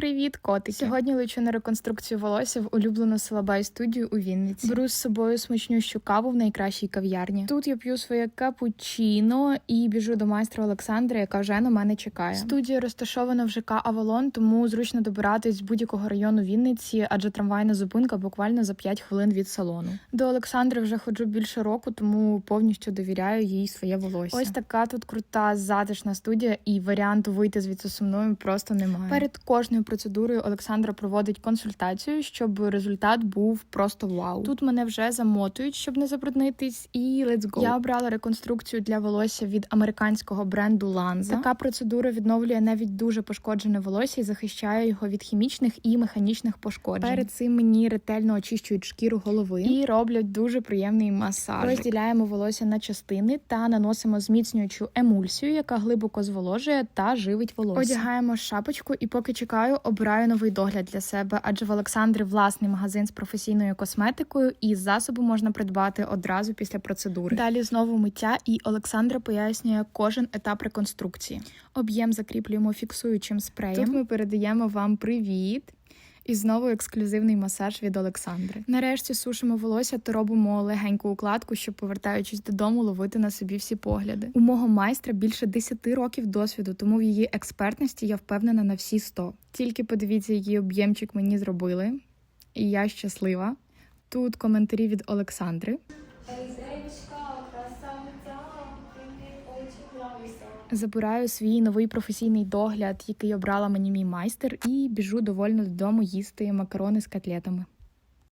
Привіт, котики! Сьогодні лечу на реконструкцію волосся в улюблену Силабай студію у Вінниці. Беру з собою смачнющу каву в найкращій кав'ярні. Тут я п'ю своє капучино і біжу до майстра Олександра, яка вже на мене чекає. Студія розташована в ЖК Авалон, тому зручно добиратись з будь-якого району Вінниці, адже трамвайна зупинка буквально за 5 хвилин від салону. До Олександри вже ходжу більше року, тому повністю довіряю їй своє волосся. Ось така тут крута затишна студія, і варіанту вийти звідси сумною просто немає. Перед кожною процедурою Олександра проводить консультацію, щоб результат був просто вау. Тут мене вже замотують, щоб не забруднитись, і let's go. Я обрала реконструкцію для волосся від американського бренду Lanza. Така процедура відновлює навіть дуже пошкоджене волосся і захищає його від хімічних і механічних пошкоджень. Перед цим мені ретельно очищують шкіру голови і роблять дуже приємний масаж. Розділяємо волосся на частини та наносимо зміцнюючу емульсію, яка глибоко зволожує та живить волосся. Одягаємо шапочку і поки чекаю, обираю новий догляд для себе, адже в Олександрі власний магазин з професійною косметикою, і засоби можна придбати одразу після процедури. Далі знову миття, і Олександра пояснює кожен етап реконструкції. Об'єм закріплюємо фіксуючим спреєм. Тут ми передаємо вам привіт. І знову ексклюзивний масаж від Олександри. Нарешті сушимо волосся та робимо легеньку укладку, щоб, повертаючись додому, ловити на собі всі погляди. У мого майстра більше 10 років досвіду, тому в її експертності я впевнена на всі 100. Тільки подивіться, який об'ємчик мені зробили, і я щаслива. Тут коментарі від Олександри. Лизечка, Забираю свій новий професійний догляд, який обрала мені мій майстер, і біжу довольно додому їсти макарони з котлетами.